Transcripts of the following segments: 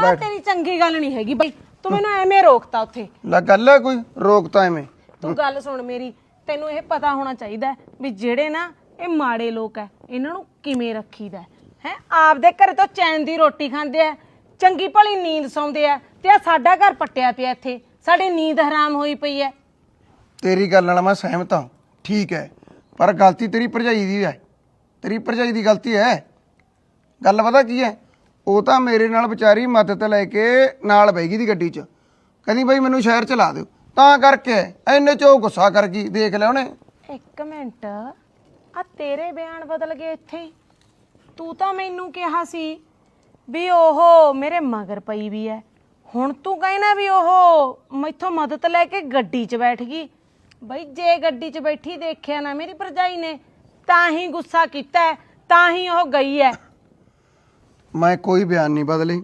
ਆਹ ਤੇਰੀ ਚੰਗੀ ਗੱਲ ਨਹੀਂ ਹੈਗੀ ਬਈ। ਤੂੰ ਮੈਨੂੰ ਐਵੇਂ ਰੋਕਤਾ ਉੱਥੇ। ਲੈ ਗੱਲ ਹੈ ਕੋਈ ਰੋਕਤਾ ਐਵੇਂ। ਤੂੰ ਗੱਲ ਸੁਣ ਮੇਰੀ ਤੈਨੂੰ ਇਹ ਪਤਾ ਹੋਣਾ ਚਾਹੀਦਾ ਹੈ ਵੀ ਜਿਹੜੇ ਨਾ ਇਹ ਮਾੜੇ ਲੋਕ ਐ ਇਹਨਾਂ ਨੂੰ ਕਿਵੇਂ ਰੱਖੀਦਾ ਹੈ? ਆਪਦੇ ਘਰੇ ਤੋਂ ਚੈਨ ਦੀ ਰੋਟੀ ਖਾਂਦੇ ਆ ਚੰਗੀ ਭਲੀ ਨੀਂਦ ਸੌਂਦੇ ਆ ਤੇ ਆ ਸਾਡਾ ਘਰ ਪੱਟਿਆ ਪਿਆ ਇੱਥੇ ਸਾਡੀ ਨੀਂਦ ਹਰਾਮ ਹੋਈ ਪਈ ਐ ਤੇਰੀ ਗੱਲ ਨਾਲ ਮੈਂ ਸਹਿਮਤ ਹਾਂ ਠੀਕ ਹੈ ਪਰ ਗਲਤੀ ਤੇਰੀ ਭਰਜਾਈ ਦੀ ਹੈ। ਤੇਰੀ ਭਰਜਾਈ ਦੀ ਗਲਤੀ ਹੈ। ਗੱਲ ਪਤਾ ਕੀ ਹੈ? ਉਹ ਤਾਂ ਮੇਰੇ ਨਾਲ ਵਿਚਾਰੀ ਮਦਦ ਲੈ ਕੇ ਨਾਲ ਬਹਿ ਦੀ ਗੱਡੀ 'ਚ। ਕਹਿੰਦੀ ਬਈ ਮੈਨੂੰ ਸ਼ਹਿਰ ਚਲਾ ਦਿਓ। ਤਾਂ ਕਰਕੇ ਐਨੇ ਚ ਉਹ ਗੁੱਸਾ ਕਰ ਗਈ ਦੇਖ ਲਿਆ ਉਹਨੇ। ਇੱਕ ਮਿੰਟ। ਆ ਤੇਰੇ ਬਿਆਨ ਬਦਲ ਗਏ ਇੱਥੇ। ਹੀ ਤੂੰ ਤਾਂ ਮੈਨੂੰ ਕਿਹਾ ਸੀ ਵੀ ਉਹ ਮੇਰੇ ਮਗਰ ਪਈ ਵੀ ਐ। ਹੁਣ ਤੂੰ ਕਹਿਣਾ ਵੀ ਉਹ ਮੈਥੋਂ ਮਦਦ ਲੈ ਕੇ ਗੱਡੀ 'ਚ ਬੈਠ ਗਈ। ਬਈ ਜੇ ਗੱਡੀ 'ਚ ਬੈਠੀ ਦੇਖਿਆ ਨਾ ਮੇਰੀ ਭਰਜਾਈ ਨੇ ਤਾਂ ਹੀ ਗੁੱਸਾ ਕੀਤਾ ਹੈ, ਤਾਂ ਹੀ ਉਹ ਗਈ ਐ। ਮੈਂ ਕੋਈ ਬਿਆਨ ਨਹੀਂ ਬਦਲੀ।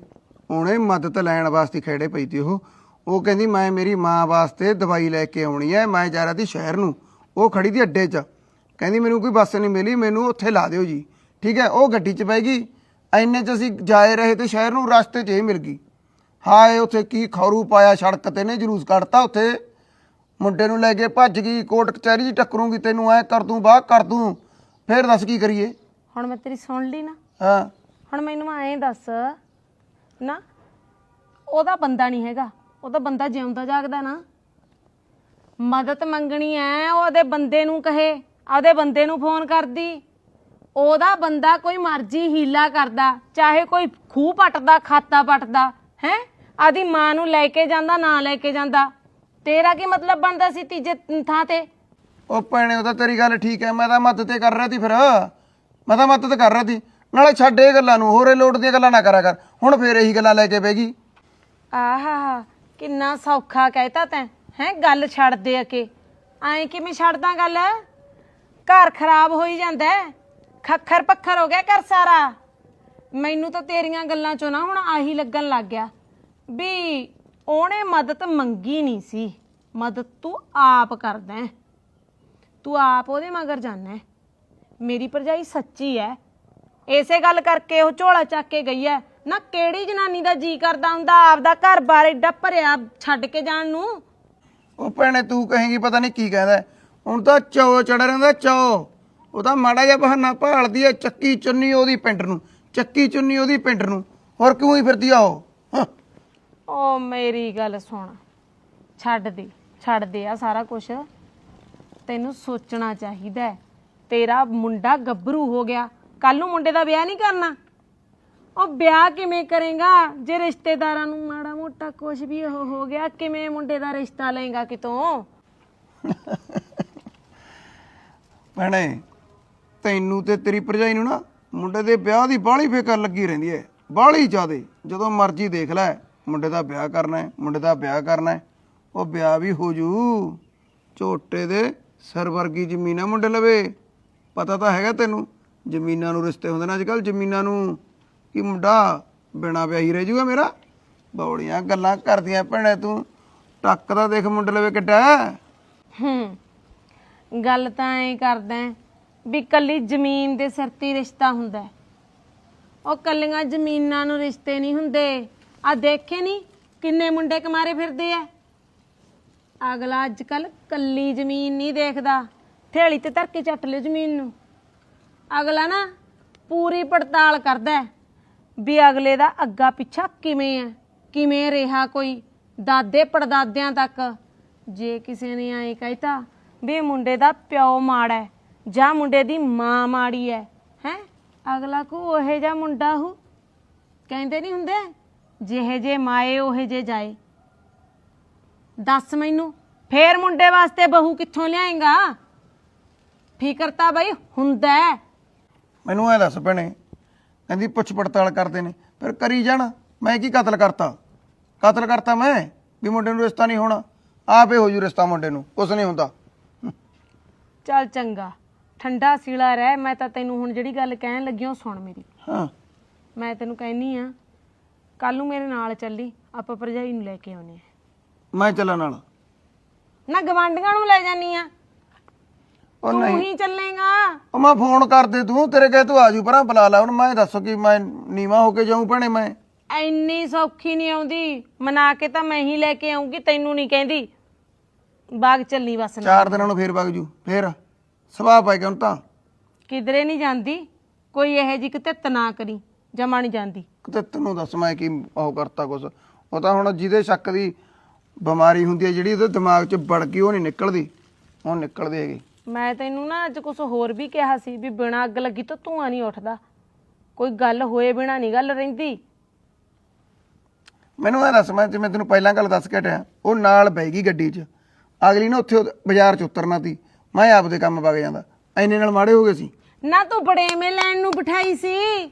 ਉਹਨੇ ਮਦਦ ਲੈਣ ਵਾਸਤੇ ਖੇੜੇ ਪਈ ਤੀ ਉਹ। ਉਹ ਕਹਿੰਦੀ ਮੈਂ ਮੇਰੀ ਮਾਂ ਵਾਸਤੇ ਦਵਾਈ ਲੈ ਕੇ ਆਉਣੀ ਹੈ। ਮੈਂ ਜਾ ਰਹੀ ਸੀ ਸ਼ਹਿਰ ਨੂੰ। ਉਹ ਖੜੀ ਦੀ ਅੱਡੇ 'ਚ। ਕਹਿੰਦੀ ਮੈਨੂੰ ਕੋਈ ਬੱਸ ਨਹੀਂ ਮਿਲੀ। ਮੈਨੂੰ ਉੱਥੇ ਲਾ ਦਿਓ ਜੀ। ਠੀਕ ਹੈ? ਉਹ ਗੱਡੀ 'ਚ ਬਹਿ ਗਈ। ਐਨੇ 'ਚ ਅਸੀਂ ਜਾਏ ਰਹੇ ਤੇ ਸ਼ਹਿਰ ਨੂੰ ਰਸਤੇ 'ਚ ਇਹ ਮਿਲ ਗਈ। ਹਾਏ ਉੱਥੇ ਕੀ ਖੌਰੂ ਪਾਇਆ ਸੜਕ ਤੇ ਨੇ ਜਲੂਸ ਕੱਢਤਾ ਉੱਥੇ। ਮੁੰਡੇ ਨੂੰ ਲੈ ਕੇ ਭੱਜ ਗਈ ਕੋਰਟ ਕਚਹਿਰੀ 'ਚ ਟੱਕਰੂੰਗੀ ਤੈਨੂੰ। ਐ ਕਰ ਦੂੰ ਬਾਹ ਕਰ ਦੂੰ। ਫੇਰ ਦੱਸ ਕੀ ਕਰੀਏ? ਹੁਣ ਮੈਂ ਤੇਰੀ ਸੁਣ ਲਈ ਨਾ। ਹਾਂ। ਹੁਣ ਮੈਨੂੰ ਐਂ ਦੱਸ, ਨਾ, ਉਹਦਾ ਬੰਦਾ ਨਹੀਂ ਹੈਗਾ। ਉਹਦਾ ਬੰਦਾ ਜਿਉਂਦਾ ਜਾਗਦਾ ਨਾ। ਮਦਦ ਮੰਗਣੀ ਐ ਉਹਦੇ ਬੰਦੇ ਨੂੰ ਕਹੇ, ਆਪਦੇ ਬੰਦੇ ਨੂੰ ਫੋਨ ਕਰਦੀ। ਉਹਦਾ ਬੰਦਾ ਕੋਈ ਮਰਜ਼ੀ ਹੀਲਾ ਕਰਦਾ, ਚਾਹੇ ਕੋਈ ਖੂਹ ਪੱਟਦਾ, ਖਾਤਾ ਪੱਟਦਾ, ਹੈ? ਆਦੀ ਮਾਂ ਨੂੰ ਲੈ ਕੇ ਜਾਂਦਾ, ਨਾ ਲੈ ਕੇ ਜਾਂਦਾ। ਤੇਰਾ ਕੀ ਮਤਲਬ ਬਣਦਾ ਸੀ ਤੀਜੇ ਥਾਂ ਤੇ? ਉਹ ਭੈਣੇ, ਉਹ ਤਾਂ ਤੇਰੀ ਗੱਲ ਠੀਕ ਹੈ ਮੈਂ ਤਾਂ ਮਦਦ ਤੇ ਕਰ ਰਿਹਾ ਸੀ ਫਿਰ। ਮੈਂ ਤਾਂ ਮਦਦ ਕਰ ਰਿਹਾ ਸੀ। ਨਾਲੇ ਛੱਡ ਇਹ ਗੱਲਾਂ ਨੂੰ, ਹੋਰੇ ਲੋਟ ਦੀਆਂ ਗੱਲਾਂ ਨਾ ਕਰਿਆ ਕਰ। ਹੁਣ ਫੇਰ ਇਹੀ ਗੱਲਾਂ ਲੈ ਕੇ ਬਹਿ ਗਈ। ਆਹਾ, ਕਿੰਨਾ ਸੌਖਾ ਕਹਿਤਾ ਤੈਂ, ਹੈ, ਗੱਲ ਛੱਡ ਦੇ ਅਕੇ ਐਂ ਕਿਵੇਂ ਛੱਡਦਾ ਗੱਲ? ਘਰ ਖਰਾਬ ਹੋਈ ਜਾਂਦਾ ਹੈ। ਖੱਖਰ ਪੱਖਰ ਹੋ ਗਿਆ ਘਰ ਸਾਰਾ। ਮੈਨੂੰ ਤਾਂ ਤੇਰੀਆਂ ਗੱਲਾਂ ਚੋਂ ਨਾ ਹੁਣ ਆਹੀ ਲੱਗਣ ਲੱਗ ਗਿਆ ਵੀ ਉਹਨੇ ਮਦਦ ਮੰਗੀ ਨਹੀਂ ਸੀ। ਮਦਦ ਤੂੰ ਆਪ ਕਰਦਾ ਹੈ। ਤੂੰ ਆਪ ਉਹਦੇ ਮਗਰ ਜਾਣਾ ਮੇਰੀ ਭਰਜਾਈ ਸੱਚੀ ਹੈ। ਇਸੇ ਗੱਲ ਕਰਕੇ ਉਹ ਝੋਲਾ ਚੱਕ ਕੇ ਗਈ ਹੈ ਨਾ ਕਿਹੜੀ ਜਨਾਨੀ ਦਾ ਜੀ ਕਰਦਾ ਹੁੰਦਾ ਆਪਦਾ ਘਰ ਬਾਰ ਏਡਾ ਭਰਿਆ ਛੱਡ ਕੇ ਜਾਣ ਨੂੰ? ਉਹ ਭੈਣੇ ਤੂੰ ਕਹੇਂਗੀ ਪਤਾ ਨਹੀਂ ਕੀ ਕਹਿੰਦਾ ਹੁਣ ਤਾਂ ਚੋ ਚੜ ਰਹਿੰਦਾ ਚੋ। ਉਹ ਤਾਂ ਮਾੜਾ ਜਿਹਾ ਬਹਾਨਾ ਭਾਲਦੀ ਐ ਚੱਕੀ ਚੁੰਨੀ ਉਹਦੀ ਪਿੰਡ ਨੂੰ ਚੱਕੀ ਚੁੰਨੀ ਉਹਦੀ ਪਿੰਡ ਨੂੰ। ਹੋਰ ਕਿਉਂ ਹੀ ਫਿਰਦੀ ਆ ਉਹ ਹਾਂ। ਓ ਮੇਰੀ ਗੱਲ ਸੁਣ। ਛੱਡ ਦੇ ਛੱਡ ਦੇ ਆ ਸਾਰਾ ਕੁਝ ਤੈਨੂੰ ਸੋਚਣਾ ਚਾਹੀਦਾ ਹੈ। ਤੇਰਾ ਮੁੰਡਾ ਗੱਭਰੂ ਹੋ ਗਿਆ। ਕੱਲ ਨੂੰ ਮੁੰਡੇ ਦਾ ਵਿਆਹ ਨਹੀਂ ਕਰਨਾ। ਉਹ ਵਿਆਹ ਕਿਵੇਂ ਕਰੇਗਾ? ਜੇ ਰਿਸ਼ਤੇਦਾਰਾਂ ਨੂੰ ਮਾੜਾ ਮੋਟਾ ਕੁਝ ਵੀ ਉਹ ਹੋ ਗਿਆ, ਕਿਵੇਂ ਮੁੰਡੇ ਦਾ ਰਿਸ਼ਤਾ ਲਏਗਾ ਕਿਤੋਂ? ਭੈਣੇ, ਤੈਨੂੰ ਤੇ ਤੇਰੀ ਭਰਜਾਈ ਨੂੰ ਨਾ ਮੁੰਡੇ ਦੇ ਵਿਆਹ ਦੀ ਬਾਹਲੀ ਫਿਕਰ ਲੱਗੀ ਰਹਿੰਦੀ ਐ, ਬਾਹਲੀ ਜ਼ਿਆਦੇ। ਜਦੋਂ ਮਰਜ਼ੀ ਦੇਖ ਲੈ, ਮੁੰਡੇ ਦਾ ਵਿਆਹ ਕਰਨਾ ਹੈ ਮੁੰਡੇ ਦਾ ਵਿਆਹ ਕਰਨਾ ਹੈ ਉਹ ਵਿਆਹ ਵੀ ਹੋ ਜੂ। ਝੋਟੇ ਦੇ ਸਰ ਵਰਗੀ ਜ਼ਮੀਨ ਆ ਮੁੰਡੇ ਲਵੇ। ਪਤਾ ਤਾਂ ਹੈਗਾ ਤੈਨੂੰ। ਜ਼ਮੀਨਾਂ ਨੂੰ ਰਿਸ਼ਤੇ ਹੁੰਦੇ ਨੇ। ਅੱਜ ਕੱਲ ਜ਼ਮੀਨਾਂ ਨੂੰ ਕੀ ਮੁੰਡਾ ਬਿਨਾ ਵਿਆਹੀ ਰਹਿ ਜੂਗਾ ਮੇਰਾ? ਬੌੜੀਆਂ ਗੱਲਾਂ ਕਰਦੀਆਂ ਭੈਣੇ ਤੂੰ। ਟੱਕ ਦਾ ਦੇਖ ਮੁੰਡੇ ਲਵੇ ਕਿੱਡਾ ਹੂੰ। ਗੱਲ ਤਾਂ ਐ ਕਰਦਾ ਵੀ ਕੱਲੀ ਜ਼ਮੀਨ ਦੇ ਸਿਰ ਤੇ ਰਿਸ਼ਤਾ ਹੁੰਦਾ ਉਹ ਕੱਲੀਆਂ ਜ਼ਮੀਨਾਂ ਨੂੰ ਰਿਸ਼ਤੇ ਨਹੀਂ ਹੁੰਦੇ। ਆ ਦੇਖੇ ਨਹੀਂ ਕਿੰਨੇ ਮੁੰਡੇ ਕਮਾਰੇ ਫਿਰਦੇ ਆ। ਅਗਲਾ ਅੱਜ ਕੱਲ ਕੱਲੀ ਜ਼ਮੀਨ ਨਹੀਂ ਦੇਖਦਾ। ਥੇਲੀ ਤੇ ਧਰ ਕੇ ਚੱਟ ਲਿਓ ਜ਼ਮੀਨ ਨੂੰ। ਅਗਲਾ ਨਾ ਪੂਰੀ ਪੜਤਾਲ ਕਰਦਾ ਹੈ ਵੀ ਅਗਲੇ ਦਾ ਅੱਗਾ ਪਿੱਛਾ ਕਿਵੇਂ ਹੈ, ਕਿਵੇਂ ਰਿਹਾ ਕੋਈ ਦਾਦੇ ਪੜਦਾਦਿਆਂ ਤੱਕ। ਜੇ ਕਿਸੇ ਨੇ ਐ ਕਹਿਤਾ ਵੀ ਮੁੰਡੇ ਦਾ ਪਿਓ ਮਾੜਾ ਹੈ ਜਾਂ ਮੁੰਡੇ ਦੀ ਮਾਂ ਮਾੜੀ ਹੈ ਹੈ? ਅਗਲਾ ਕੋ ਉਹੇ ਜਿਹਾ ਮੁੰਡਾ ਹੂ? ਕਹਿੰਦੇ ਨਹੀਂ ਹੁੰਦੇ? ਜਿਹੇ ਜੇ ਮਾਏ, ਉਹੇ ਜੇ ਜਾਏ। ਦੱਸ ਮੈਨੂੰ, ਫੇਰ ਮੁੰਡੇ ਵਾਸਤੇ ਬਹੂ ਕਿੱਥੋਂ ਲਿਆਏਗਾ? ਫਿਕਰ ਤਾਂ ਬਈ ਹੁੰਦਾ ਹੈ। ਮੈਨੂੰ ਐ ਦੱਸ ਭੈਣੇ ਕਹਿੰਦੀ ਪੁੱਛ ਪੜਤਾਲ ਕਰਦੇ ਨੇ ਫਿਰ ਕਰੀ ਜਾਣ ਮੈਂ ਕੀ ਕਤਲ ਕਰਤਾ? ਕਤਲ ਕਰਤਾ ਮੈਂ ਵੀ ਮੁੰਡੇ ਨੂੰ ਰਿਸ਼ਤਾ ਨਹੀਂ ਹੋਣਾ ਆਪੇ ਹੋ ਜੂ ਰਿਸ਼ਤਾ ਮੁੰਡੇ ਨੂੰ ਕੁਛ ਨਹੀਂ ਹੁੰਦਾ। ਚੱਲ ਚੰਗਾ ਠੰਡਾ ਸੀਲਾ ਰਹਿ ਮੈਂ ਤਾਂ ਤੈਨੂੰ ਹੁਣ ਜਿਹੜੀ ਗੱਲ ਕਹਿਣ ਲੱਗੀ ਹਾਂ ਉਹ ਸੁਣ ਮੇਰੀ। ਹਾਂ। ਮੈਂ ਤੈਨੂੰ ਕਹਿਨੀ ਆ ਕੱਲ ਨੂੰ ਮੇਰੇ ਨਾਲ ਚੱਲੀ ਆਪਾਂ ਭਰਜਾਈ ਨੂੰ ਲੈ ਕੇ ਆਉਨੇ ਆ। ਮੈਂ ਚੱਲਾਂ ਨਾਲ। ਨਾ ਗਵਾਂਢੀਆਂ ਨੂੰ ਲੈ ਜਾਨੀ ਆ। ਉਹ ਤੂੰ ਨਹੀਂ। ਹੀ ਚੱਲੇਗਾ। ਉਹ ਮੈਂ ਫੋਨ ਕਰ ਦੇ ਤੂੰ ਤੇਰੇ ਕਹੇ ਤੂੰ ਆਜੂ ਪਰਾਂ ਬੁਲਾ ਲੈ ਹੁਣ ਮੈਂ ਦੱਸੋ ਕਿ ਮੈਂ ਨੀਵਾ ਹੋ ਕੇ ਜਾਊਂ ਭੈਣੇ ਮੈਂ। ਐਨੀ ਸੌਖੀ ਨਹੀਂ ਆਉਂਦੀ। ਮਨਾ ਕੇ ਤਾਂ ਮੈਂ ਹੀ ਲੈ ਕੇ ਆਉਂਗੀ ਤੈਨੂੰ ਨਹੀਂ ਕਹਿੰਦੀ। ਬਾਗ ਚੱਲਣੀ ਬਸ ਨਾ। ਚਾਰ ਦਿਨਾਂ ਨੂੰ ਫੇਰ ਵਗ ਜੂ ਫੇਰ ਸੁਭਾਅ ਪੈ ਗਿਆ ਹੁਣ ਤਾਂ। ਕਿਧਰੇ ਨਹੀਂ ਜਾਂਦੀ। ਕੋਈ ਇਹੋ ਜਿਹੀ ਕਿਤੇ ਤਨਾ ਕਰੀ ਜਮਾ ਨਹੀਂ ਜਾਂਦੀ। ਕਿਤੇ ਤੈਨੂੰ ਦੱਸ ਮੈਂ ਕੀ ਉਹ ਕਰਤਾ ਕੁਛ। ਉਹ ਤਾਂ ਹੁਣ ਜਿਹਦੇ ਸ਼ੱਕ ਦੀ ਬਿਮਾਰੀ ਹੁੰਦੀ ਹੈ ਜਿਹੜੀ ਉਹਦੇ ਦਿਮਾਗ 'ਚ ਵੜ ਗਈ ਉਹ ਨਹੀਂ ਨਿਕਲਦੀ। ਉਹ ਨਿਕਲਦੀ ਹੈਗੀ। ਮੈਂ ਤੈਨੂੰ ਨਾ ਅੱਜ ਕੁਝ ਹੋਰ ਵੀ ਕਿਹਾ ਸੀ ਵੀ ਬਿਨਾਂ ਅੱਗ ਲੱਗੀ ਤਾਂ ਧੂਆਂ ਨਹੀਂ ਉੱਠਦਾ। ਕੋਈ ਗੱਲ ਹੋਏ ਬਿਨਾਂ ਨਹੀਂ ਗੱਲ ਰਹਿੰਦੀ। ਮੈਨੂੰ ਇਹ ਦੱਸ ਮੈਂ ਜਿਵੇਂ ਤੈਨੂੰ ਪਹਿਲਾਂ ਗੱਲ ਦੱਸ ਕੇ ਹਟਿਆ ਉਹ ਨਾਲ ਬਹਿ ਗਈ ਗੱਡੀ 'ਚ। ਅਗਲੀ ਨੇ ਉੱਥੇ ਬਾਜ਼ਾਰ 'ਚ ਉਤਰਨਾ ਸੀ ਮੈਂ ਆਪਦੇ ਕੰਮ ਵਗ ਜਾਂਦਾ। ਐਨੇ ਨਾਲ ਮਾੜੇ ਹੋ ਗਏ ਸੀ। ਨਾ ਤੂੰ ਬੜੇਵੇਂ ਲੈਣ ਨੂੰ ਬਿਠਾਈ ਸੀ।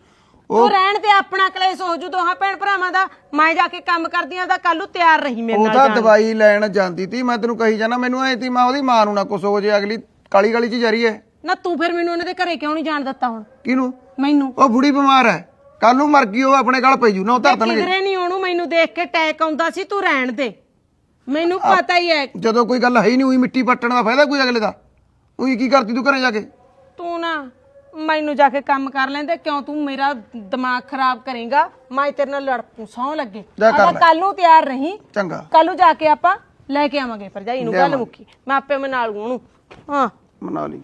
ਤੂੰ ਰਹਿਣ ਤੇ ਆਪਣਾ ਕਲੇਸ਼ ਹੋ ਜੂ ਦੋਹਾਂ ਭੈਣ ਭਰਾਵਾਂ ਦਾ। ਮੈਂ ਜਾ ਕੇ ਕੰਮ ਕਰਦੀਆਂ ਤਾਂ ਕੱਲ ਤਿਆਰ ਰਹੀ ਮੇਰੇ ਉਹ ਨਾਲ ਤਾਂ ਜਾਣ ਦਵਾਈ ਲੈਣ ਜਾਂਦੀ ਤੀ। ਮੈਂ ਤੈਨੂੰ ਕਹੀ ਜਾਣਾ ਮੈਨੂੰ ਐ ਤੀ ਮੈਂ ਉਹਦੀ ਮਾਂ ਨੂੰ ਨਾ ਕੁਛ ਹੋ ਜੇ ਅਗਲੀ ਕਾਲੀ ਕਾਲੀ 'ਚ ਜਾ ਰਹੀ ਹੈ। ਨਾ ਤੂੰ ਫਿਰ ਮੈਨੂੰ ਉਹਨਾਂ ਦੇ ਘਰੇ ਕਿਉਂ ਨਹੀਂ ਜਾਣ ਦਿੱਤਾ ਹੁਣ? ਕਿਹਨੂੰ? ਮੈਨੂੰ। ਉਹ ਬੁੜੀ ਬਿਮਾਰ ਹੈ। ਕੱਲ ਨੂੰ ਮਰ ਗਈ ਉਹ ਆਪਣੇ ਗਲ ਪੈ ਜੂ ਨਾ ਉਹ ਧਰ ਦੇਣਗੇ ਕਿਧਰੇ ਨਹੀਂ ਉਹਨੂੰ ਮੈਨੂੰ ਦੇਖ ਕੇ ਟੈਕ ਆਉਂਦਾ ਸੀ ਤੂੰ ਰਹਿਣ ਦੇ। ਮੈਨੂੰ ਪਤਾ ਹੀ ਹੈ। ਜਦੋਂ ਕੋਈ ਗੱਲ ਹੈ ਹੀ ਨਹੀਂ ਉਹੀ ਮਿੱਟੀ ਪੱਟਣ ਦਾ ਫਾਇਦਾ ਕੋਈ ਅਗਲੇ ਦਾ? ਉਹੀ ਕੀ ਕਰਤੀ ਤੂੰ ਘਰੇ ਜਾ ਕੇ? ਤੂੰ ਨਾ ਮੈਨੂੰ ਜਾ ਕੇ ਕੰਮ ਕਰ ਲੈਂਦੇ ਕਿਉਂ ਤੂੰ ਮੇਰਾ ਦਿਮਾਗ ਖਰਾਬ ਕਰੇਗਾ? ਮੈਂ ਤੇਰੇ ਨਾਲ ਲੜ ਪੂ ਸੌ ਲੱਗੇ। ਜਾ ਕਰ ਲੈ। ਕੱਲ ਨੂੰ ਤਿਆਰ ਰਹੀਂ ਚੰਗਾ। ਕੱਲ ਨੂੰ ਜਾ ਕੇ ਆਪਾਂ ਲੈ ਕੇ ਆਵਾਂਗੇ ਭਰਜਾਈ ਨੂੰ ਗੱਲ ਮੁੱਕੀ। ਮੈਂ ਆਪੇ ਮਨਾ ਲੂ ਉਹਨੂੰ। ਹਾਂ। ਮਨਾ ਲਈ।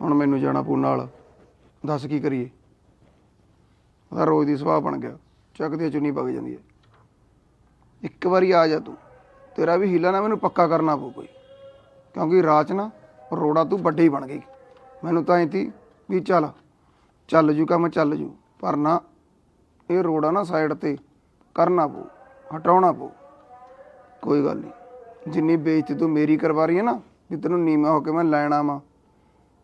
ਹੁਣ ਮੈਨੂੰ ਜਾਣਾ ਪੂ ਨਾਲ। ਦੱਸ ਕੀ ਕਰੀਏ? ਉਹਦਾ ਰੋਜ਼ ਦੀ ਸੁਭਾਅ ਬਣ ਗਿਆ। ਚੱਕਦੀ ਚੁੰਨੀ ਵਗ ਜਾਂਦੀ ਹੈ ਇੱਕ ਵਾਰੀ ਆ ਜਾ ਤੂੰ। ਤੇਰਾ ਵੀ ਹੀਲਾ ਨਾ, ਮੈਨੂੰ ਪੱਕਾ ਕਰਨਾ ਪਊ ਕੋਈ। ਕਿਉਂਕਿ ਰਾਤ ਨਾ ਰੋੜਾ ਤੂੰ ਵੱਡੇ ਹੀ ਬਣ ਗਈ। ਮੈਨੂੰ ਤਾਂ ਐਂ ਤੀ ਵੀ ਚੱਲ ਚੱਲ ਜੂ ਕੰਮ, ਚੱਲ ਜੂ। ਪਰ ਨਾ ਇਹ ਰੋੜਾ ਨਾ ਸਾਈਡ ਤੇ ਕਰਨਾ ਪਊ, ਹਟਾਉਣਾ ਪਊ। ਕੋਈ ਗੱਲ ਨਹੀਂ ਜਿੰਨੀ ਬੇਇੱਜ਼ਤੀ ਤੂੰ ਮੇਰੀ ਕਰਵਾ ਰਹੀ ਹੈ ਨਾ ਵੀ ਤੈਨੂੰ ਨੀਵਾਂ ਹੋ ਕੇ ਮੈਂ ਲੈਣਾ ਵਾ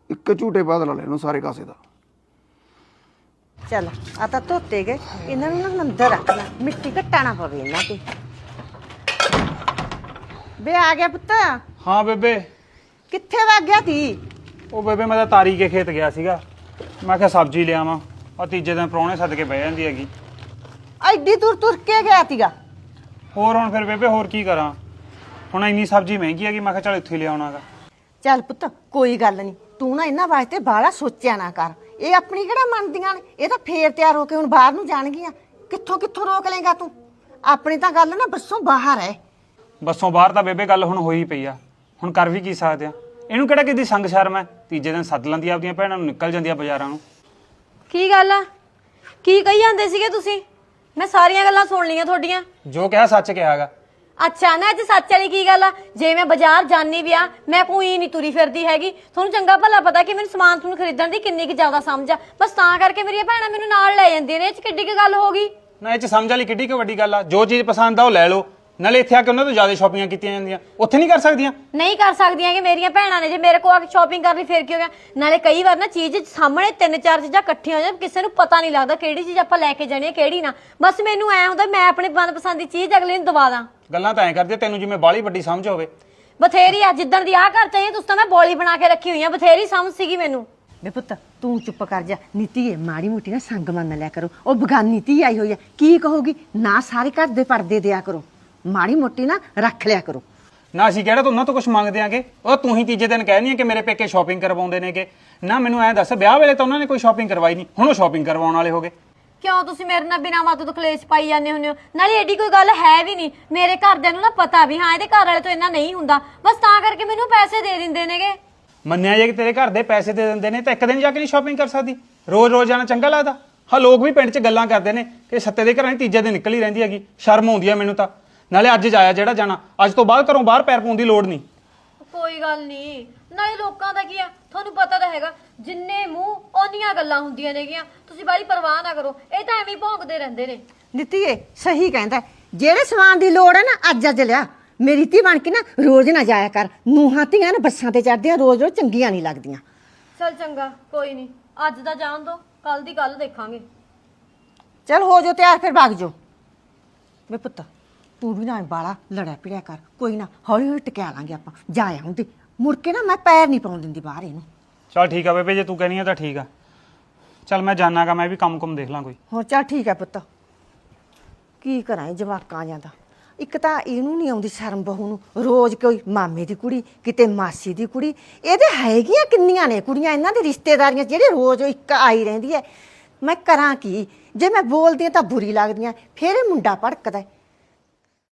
ਇੱਕ ਝੂਟੇ ਬਾਅਦ ਲਾ ਲੈ ਇਹਨੂੰ ਸਾਰੇ ਕਾਸੇ ਦਾ। ਚੱਲ ਆ ਤਾਂ ਧੋਤੇ ਗਏ। ਇਹਨਾਂ ਨੂੰ ਨਾ ਅੰਦਰ ਰੱਖ ਲੈ ਮਿੱਟੀ ਘਟਾਣਾ ਪਵੇ ਇਹਨਾਂ ਤੇ। ਬੇ ਆ ਗਿਆ ਪੁੱਤ। ਹਾਂ ਬੇਬੇ। ਕਿੱਥੇ ਵਗ ਗਿਆ ਤੀ ਉਹ ਬੇਬੇ ਮੈਂ ਤਾਂ ਤਾਰੀ ਕੇ ਖੇਤ ਗਿਆ ਸੀਗਾ। ਮੈਂ ਕਿਹਾ ਸਬਜ਼ੀ ਲਿਆਵਾਂ ਆ ਤੀਜੇ ਦਿਨ ਪ੍ਰਾਹੁਣੇ ਸੱਦ ਕੇ ਬਹਿ ਜਾਂਦੀ ਹੈਗੀ। ਐਡੀ ਦੂਰ ਤੁਰ ਕੇ ਗਿਆ ਤੀਗਾ। ਹੋਰ ਹੁਣ ਫਿਰ ਬੇਬੇ ਹੋਰ ਕੀ ਕਰਾਂ? ਹੁਣ ਇੰਨੀ ਸਬਜ਼ੀ ਮਹਿੰਗੀ ਹੈਗੀ ਮੈਂ ਕਿਹਾ ਚੱਲ ਇੱਥੇ ਲਿਆਉਣਾਗਾ ਚੱਲ ਪੁੱਤ ਕੋਈ ਗੱਲ ਨਹੀਂ ਤੂੰ ਨਾ ਇਹਨਾਂ ਵਾਸਤੇ ਬਾਹਲਾ ਸੋਚਿਆ ਨਾ ਕਰ। ਇਹ ਆਪਣੀ ਕਿਹੜਾ ਮੰਨਦੀਆਂ ਨੇ? ਇਹ ਤਾਂ ਫੇਰ ਤਿਆਰ ਹੋ ਕੇ ਹੁਣ ਬਾਹਰ ਨੂੰ ਜਾਣਗੀਆਂ। ਕਿੱਥੋਂ ਕਿੱਥੋਂ ਰੋਕ ਲੇਗਾ ਤੂੰ? ਆਪਣੀ ਤਾਂ ਗੱਲ ਨਾ ਬੱਸੋਂ ਬਾਹਰ ਹੈ ਬੱਸੋਂ ਬਾਹਰ ਤਾਂ ਬੇਬੇ ਗੱਲ ਹੁਣ ਹੋਈ ਪਈ ਆ। ਹੁਣ ਕਰ ਵੀ ਕੀ ਸਕਦੇ ਆ? ਇਹਨੂੰ ਕਿਹੜਾ ਕਿਦੀ ਸੰਗ ਸ਼ਰਮ ਹੈ ਤੀਜੇ ਦਿਨ ਸੱਦ ਲੈਂਦੀ ਆ ਆਪਦੀਆਂ ਭੈਣਾਂ ਨੂੰ ਨਿਕਲ ਜਾਂਦੀ ਆ ਬਾਜ਼ਾਰਾਂ ਨੂੰ। ਕੀ ਗੱਲ ਆ? ਕੀ ਕਹੀ ਜਾਂਦੇ ਸੀਗੇ ਤੁਸੀਂ? ਮੈਂ ਸਾਰੀਆਂ ਗੱਲਾਂ ਸੁਣ ਲਈਆਂ ਤੁਹਾਡੀਆਂ। ਜੋ ਕਿਹਾ ਸੱਚ ਕਿਹਾਗਾ। ਅੱਛਾ ਨਾ ਅੱਜ ਸੱਚ ਵਾਲੀ ਕੀ ਗੱਲ ਆ? ਜੇ ਮੈਂ ਬਾਜ਼ਾਰ ਜਾਣੀ ਵੀ ਆ, ਮੈਂ ਕੋਈ ਨਹੀਂ ਤੁਰੀ ਫਿਰਦੀ ਹੈਗੀ। ਤੁਹਾਨੂੰ ਚੰਗਾ ਭਲਾ ਪਤਾ ਕਿ ਮੈਨੂੰ ਸਮਾਨ ਤੁਹਾਨੂੰ ਖਰੀਦਣ ਦੀ ਕਿੰਨੀ ਕੁ ਜ਼ਿਆਦਾ ਸਮਝ ਆ। ਬਸ ਤਾਂ ਕਰਕੇ ਮੇਰੀਆਂ ਭੈਣਾਂ ਮੈਨੂੰ ਨਾਲ ਲੈ ਜਾਂਦੀਆਂ ਨੇ, ਇਹ ਚ ਕਿੱਡੀ ਕੁ ਗੱਲ ਹੋ ਗਈ? ਨਾ, ਇਹ ਚ ਸਮਝ ਵਾਲੀ ਕਿੱਡੀ ਕੁ ਵੱਡੀ ਗੱਲ ਆ। ਜੋ ਚੀਜ਼ ਪਸੰਦ ਆ ਉਹ ਲੈ ਲਓ। ਨਾਲੇ ਇੱਥੇ ਆ ਕੇ ਉਹਨਾਂ ਤੋਂ ਜ਼ਿਆਦਾ ਸ਼ਾਪਿੰਗਾਂ ਕੀਤੀਆਂ ਜਾਂਦੀਆਂ। ਉੱਥੇ ਨਹੀਂ ਕਰ ਸਕਦੀਆਂ? ਨਹੀਂ ਕਰ ਸਕਦੀਆਂ ਕਿ ਮੇਰੀਆਂ ਭੈਣਾਂ ਨੇ ਜੇ ਮੇਰੇ ਕੋਲ ਆ ਕੇ ਸ਼ਾਪਿੰਗ ਕਰ ਲਈ ਫਿਰ ਕੀ ਹੋ ਗਿਆ? ਨਾਲੇ ਕਈ ਵਾਰ ਨਾ ਚੀਜ਼ ਸਾਹਮਣੇ ਤਿੰਨ ਚਾਰ ਚੀਜ਼ਾਂ ਇਕੱਠੀਆਂ ਹੋ ਜਾਣ ਕਿਸੇ ਨੂੰ ਪਤਾ ਨਹੀਂ ਲੱਗਦਾ ਕਿਹੜੀ ਚੀਜ਼ ਆਪਾਂ ਲੈ ਕੇ ਜਾਣੀ ਹੈ ਕਿਹੜੀ ਨਾ। ਬਸ ਮੈਨੂੰ ਐ ਹੁੰਦਾ ਮੈਂ ਆਪਣੀ ਮਨਪਸੰਦ ਦੀ ਚੀਜ਼ ਅਗਲੇ ਨੂੰ ਦਵਾ ਦਾਂ। ਗੱਲਾਂ ਤਾਂ ਐਂ ਕਰਦੇ ਤੈਨੂੰ ਜਿਵੇਂ ਬਾਲੀ ਵੱਡੀ ਸਮਝ ਹੋਵੇ। ਬਥੇਰੀ ਆ ਜਿੱਦਣ ਦੀ ਆ ਘਰ ਚਾਹੀਏ ਤੁਸੀਂ ਤਾਂ ਮੈਂ ਬੋਲੀ ਬਣਾ ਕੇ ਰੱਖੀ ਹੋਈ ਆ ਬਥੇਰੀ ਸਮਝ ਸੀਗੀ ਮੈਨੂੰ। ਵੇ ਪੁੱਤ ਤੂੰ ਚੁੱਪ ਕਰ ਜਾ। ਨੀਤੀ ਹੈ ਮਾੜੀ ਮੋਟੀ ਨਾ ਸੰਗ ਮੰਨ ਲਿਆ ਕਰੋ। ਉਹ ਬਗਾਨੀ ਧੀ ਆਈ ਹੋਈ ਹੈ। ਕੀ ਕਹੋਗੀ? ਨਾ ਸਾਰੇ ਘਰ ਦੇ ਪਰਦੇ ਦਿਆ ਕਰੋ। ਮਾੜੀ ਮੋਟੀ ਨਾ ਰੱਖ ਲਿਆ ਕਰੋ। ਨਾ ਅਸੀਂ ਕਿਹੜਾ ਤਾਂ ਉਹਨਾਂ ਤੋਂ ਕੁਝ ਮੰਗਦੇ ਆਂਗੇ ਉਹ ਤੂੰ ਹੀ ਤੀਜੇ ਦਿਨ ਕਹਿਨੀ ਆ ਕਿ ਮੇਰੇ ਪੇਕੇ ਸ਼ਾਪਿੰਗ ਕਰਵਾਉਂਦੇ ਨੇਗੇ। ਨਾ ਮੈਨੂੰ ਐਂ ਦੱਸ ਵਿਆਹ ਵੇਲੇ ਤਾਂ ਉਹਨਾਂ ਨੇ ਕੋਈ ਸ਼ਾਪਿੰਗ ਕਰਵਾਈ ਨਹੀਂ। ਹੁਣ ਉਹ ਸ਼ਾਪਿੰਗ ਕਰਵਾਉਣ ਵਾਲੇ ਹੋਗੇ ਕਿਉਂ ਤੁਸੀਂ ਮੇਰੇ ਨਾਲ ਬਿਨਾਂ ਮਤਲਬ ਤੋਂ ਕਲੇਸ਼ ਪਾਈ ਜਾਂਦੇ ਹੁੰਦੇ ਹੋ? ਨਾਲੇ ਐਡੀ ਕੋਈ ਗੱਲ ਹੈ ਵੀ ਨਹੀਂ। ਮੇਰੇ ਘਰਦਿਆਂ ਨੂੰ ਨਾ ਪਤਾ ਵੀ ਹਾਂ ਇਹਦੇ ਘਰ ਵਾਲੇ ਤੋਂ ਇੰਨਾ ਨਹੀਂ ਹੁੰਦਾ। ਬਸ ਤਾਂ ਕਰਕੇ ਮੈਨੂੰ ਪੈਸੇ ਦੇ ਦਿੰਦੇ ਨੇਗੇ। ਮੰਨਿਆ ਜੇ ਕਿ ਤੇਰੇ ਘਰ ਦੇ ਪੈਸੇ ਦੇ ਦਿੰਦੇ ਨੇ ਤਾਂ ਇੱਕ ਦਿਨ ਜਾ ਕੇ ਨਹੀਂ ਸ਼ਾਪਿੰਗ ਕਰ ਸਕਦੀ। ਰੋਜ਼ ਰੋਜ਼ ਜਾਣਾ ਚੰਗਾ ਲੱਗਦਾ। ਹਾਂ ਲੋਕ ਵੀ ਪਿੰਡ 'ਚ ਗੱਲਾਂ ਕਰਦੇ ਨੇ ਕਿ ਸੱਤੇ ਦੇ ਘਰਾਂ 'ਚ ਤੀਜੇ ਦਿਨ ਨਿਕਲ ਹੀ ਰਹਿੰਦੀ ਹੈਗੀ। ਸ਼ਰਮ ਆਉਂਦੀ ਆ ਮੈਨੂੰ ਤਾਂ। ਨਾਲੇ ਅੱਜ ਜਾਇਆ ਜਿਹੜਾ ਜਾਣਾ। ਅੱਜ ਤੋਂ ਬਾਅਦ ਘਰੋਂ ਬਾਹਰ ਪੈਰ ਪਾਉਣ ਦੀ ਲੋੜ ਨਹੀਂ। ਕੋਈ ਗੱਲ ਨਹੀਂ। ਨਾਲੇ ਲੋਕਾਂ ਦਾ ਕੀ ਆ? ਤੁਹਾਨੂੰ ਪਤਾ ਤਾਂ ਹੈਗਾ ਜਿੰਨੇ ਮੂੰਹ ਓਨੀਆਂ ਗੱਲਾਂ ਹੁੰਦੀਆਂ ਨੇਗੀਆਂ। ਤੁਸੀਂ ਬਾਲੀ ਪਰਵਾਹ ਨਾ ਕਰੋ। ਇਹ ਤਾਂ ਐਵੇਂ ਹੀ ਭੌਂਕਦੇ ਰਹਿੰਦੇ ਨੇ। ਨੀਤੀਏ ਸਹੀ ਕਹਿੰਦਾ ਹੈ। ਜਿਹੜੇ ਸਮਾਨ ਦੀ ਲੋੜ ਹੈ ਨਾ ਅੱਜ ਅੱਜ ਲਿਆ। ਮੇਰੀ ਧੀ ਬਣ ਕੇ ਨਾ ਰੋਜ਼ ਨਾ ਜਾਇਆ ਕਰ। ਨੂੰਹਾਂ ਧੀਆਂ ਨਾ ਬੱਸਾਂ ਤੇ ਚੜਦੀਆਂ ਰੋਜ਼ ਰੋਜ਼ ਚੰਗੀਆਂ ਨਹੀਂ ਲੱਗਦੀਆਂ। ਚਲ ਚੰਗਾ ਕੋਈ ਨਹੀਂ। ਅੱਜ ਦਾ ਜਾਣ ਦੋ ਕੱਲ ਦੀ ਕੱਲ ਦੇਖਾਂਗੇ। ਚਲ ਹੋ ਜਾ ਤਿਆਰ ਫਿਰ ਭੱਗ ਜਾ ਵੇ ਪੁੱਤ। ਤੂੰ ਵੀ ਨਾ ਬਾਲਾ ਲੜਿਆ ਪਿੜਿਆ ਕਰ। ਕੋਈ ਨਾ ਹੌਲੀ ਹੌਲੀ ਟਕਿਆ ਲਾਂਗੇ ਆਪਾਂ। ਜਾ ਆਉਂਦੀ ਮੁੜ ਕੇ ਨਾ ਮੈਂ ਪੈਰ ਨਹੀਂ ਪਾਉਣ ਦਿੰਦੀ ਬਾਹਰ ਇਹਨੂੰ। ਚਲ ਠੀਕ ਆ ਬੇਬੇ ਜੇ ਤੂੰ ਕਹਿੰਦੀ ਆ ਤਾਂ ਠੀਕ ਆ। ਚਲ ਮੈਂ ਜਾਣਾਗਾ ਮੈਂ ਵੀ ਕੰਮ ਕੁਮ ਦੇਖ ਲਾਂ ਕੋਈ। ਹੋਰ ਚੱਲ ਠੀਕ ਹੈ ਪੁੱਤ। ਕੀ ਕਰਾਂ ਇਹ ਜਵਾਕਾਂ ਜਾਂਦਾ ਇੱਕ ਤਾਂ ਇਹਨੂੰ ਨਹੀਂ ਆਉਂਦੀ ਸ਼ਰਮ ਬਹੂ ਨੂੰ। ਰੋਜ਼ ਕੋਈ ਮਾਮੇ ਦੀ ਕੁੜੀ ਕਿਤੇ ਮਾਸੀ ਦੀ ਕੁੜੀ। ਇਹਦੇ ਹੈਗੀਆਂ ਕਿੰਨੀਆਂ ਨੇ ਕੁੜੀਆਂ? ਇਹਨਾਂ ਦੀ ਰਿਸ਼ਤੇਦਾਰੀਆਂ ਜਿਹੜੇ ਰੋਜ਼ ਇੱਕ ਆਈ ਰਹਿੰਦੀ ਹੈ ਮੈਂ ਕਰਾਂ ਕੀ? ਜੇ ਮੈਂ ਬੋਲਦੀ ਹਾਂ ਤਾਂ ਬੁਰੀ ਲੱਗਦੀ ਆ। ਫਿਰ ਇਹ ਮੁੰਡਾ ਭੜਕਦਾ ਹੈ।